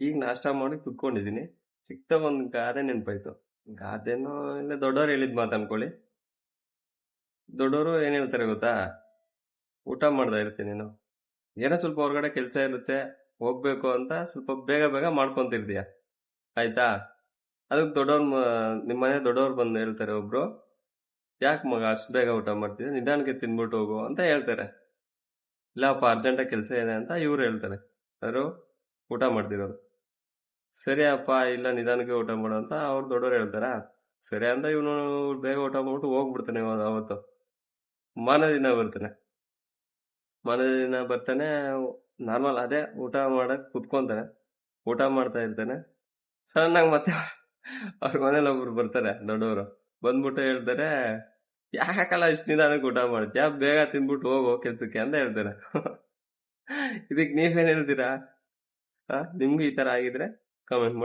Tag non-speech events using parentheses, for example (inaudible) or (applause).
ಈಗ ನಾಷ್ಟ ಮಾಡಿ ಕುತ್ಕೊಂಡಿದೀನಿ ಸಿಕ್ತ ಒಂದು ಗಾದೆ ನೆನಪಾಯ್ತು. ಗಾದೆನೋ ಇಲ್ಲ ದೊಡ್ಡವ್ರು ಹೇಳಿದ್ ಮಾತು ಅನ್ಕೊಳ್ಳಿ. ದೊಡ್ಡವರು ಏನ್ ಹೇಳ್ತಾರೆ ಗೊತ್ತಾ? ಊಟ ಮಾಡ್ತಾ ಇರ್ತೀನಿ ನೀನು. ಏನೋ ಸ್ವಲ್ಪ ಹೊರಗಡೆ ಕೆಲಸ ಇರುತ್ತೆ, ಹೋಗ್ಬೇಕು ಅಂತ ಸ್ವಲ್ಪ ಬೇಗ ಬೇಗ ಮಾಡ್ಕೊಂತಿರ್ತೀಯ ಆಯ್ತಾ? ಅದಕ್ಕೆ ದೊಡ್ಡವ್ರ ನಿಮ್ಮ ಮನೆ ದೊಡ್ಡವ್ರು ಬಂದು ಹೇಳ್ತಾರೆ ಒಬ್ರು. ಯಾಕೆ ಮಗ ಅಷ್ಟು ಬೇಗ ಊಟ ಮಾಡ್ತಿದ್ದೆ ನಿಧಾನಕ್ಕೆ ತಿನ್ಬಿಟ್ಟು ಹೋಗು ಅಂತ ಹೇಳ್ತಾರೆ. ಇಲ್ಲಪ್ಪ, ಅರ್ಜೆಂಟಾಗಿ ಕೆಲಸ ಇದೆ ಅಂತ ಇವ್ರು ಹೇಳ್ತಾರೆ. ಯಾರು? ಊಟ ಮಾಡ್ತಿರೋದು. ಸರಿ ಅಪ್ಪ, ಇಲ್ಲ ನಿಧಾನಕ್ಕೆ ಊಟ ಮಾಡು ಅಂತ ಅವ್ರು ದೊಡ್ಡವ್ರು ಹೇಳ್ತಾರ? ಸರಿ ಅಂತ ಇವನು ಬೇಗ ಊಟ ಮಾಡ್ಬಿಟ್ಟು ಹೋಗ್ಬಿಡ್ತಾನೆ ಅವ- ಅವತ್ತು. ಮಾನ ದಿನ ಬರ್ತಾನೆ. ಮಾನ ದಿನ ಬರ್ತಾನೆ, ನಾರ್ಮಲ್ ಅದೇ ಊಟ ಮಾಡಕ್ ಕುತ್ಕೊಂತಾನೆ. ಊಟ ಮಾಡ್ತಾ ಇರ್ತಾನೆ. ಸಡನ್ ಆಗಿ ಮತ್ತೆ ಅವ್ರ ಮನೇಲಿ ಒಬ್ರು ಬರ್ತಾರೆ ದೊಡ್ಡವರು. ಬಂದ್ಬಿಟ್ಟು ಹೇಳ್ತಾರೆ, ಯಾಕಲ್ಲ ಇಷ್ಟು ನಿಧಾನಕ್ಕೆ ಊಟ ಮಾಡ್ತೀಯ? ಬೇಗ ತಿಂದ್ಬಿಟ್ಟು ಹೋಗೋ ಕೆಲ್ಸಕ್ಕೆ ಅಂತ ಹೇಳ್ತಾರೆ. (laughs) ಇದಕ್ಕೆ ನೀವೇನ್ ಹೇಳ್ತೀರಾ? ನಿಮ್ಗೂ ಈ ತರ ಆಗಿದ್ರೆ ಕಮೆಂಟ್ ಮಾಡಿ.